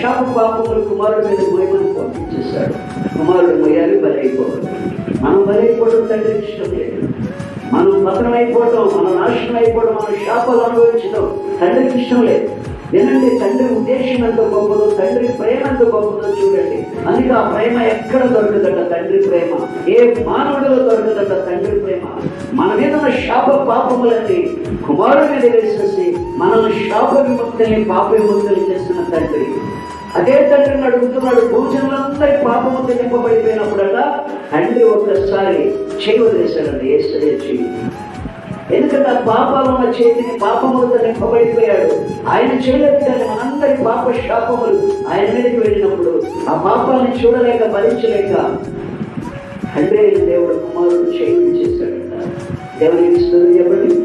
శాప పాపములు కుమారుడు మీద మోయమని పంపించేశాడు కుమారుడు మొయ్యాలి బలైపోవడం మనం బలైపోవడం తండ్రి ఇష్టం లేదు. మనం పతనం అయిపోవటం మనం నాశనం అయిపోవడం మనం శాపాలు అనుభవించడం తండ్రికి ఇష్టం లేదు. వినండి తండ్రి ఉద్దేశం ఎంత గొప్పదో తండ్రి ప్రేమ ఎంత గొప్పదో చూడండి. అందుకే ఆ ప్రేమ ఎక్కడ దొరకదట తండ్రి ప్రేమ? ఏ మానవుడిలో దొరకదట తండ్రి ప్రేమ? మన మీద ఉన్న శాప పాపములన్నీ కుమారుడి మీద వేసేసి మనల్ని శాప విముక్తుల్ని పాప విముక్తులు చేస్తున్న తండ్రి. అదే తండ్రిని అడుగుతున్నాడు భూజనులంతా పాపము నింపబడిపోయినప్పుడట తండ్రి ఒక్కసారి చేయి వదిలేశాడండి ఏసరే చేయి ఎందుకంటే ఆ పాపాలు ఉన్న చేతిని పాపములతో నింపబడిపోయాడు. ఆయన చేయలేదు కానీ మనందరి పాప శాపములు ఆయన మీదకి వెళ్ళినప్పుడు ఆ పాపాలను చూడలేక భరించలేక అంటే దేవుడు కుమారుడు చేయి చేశాడట. దేవునికి చెప్పండి.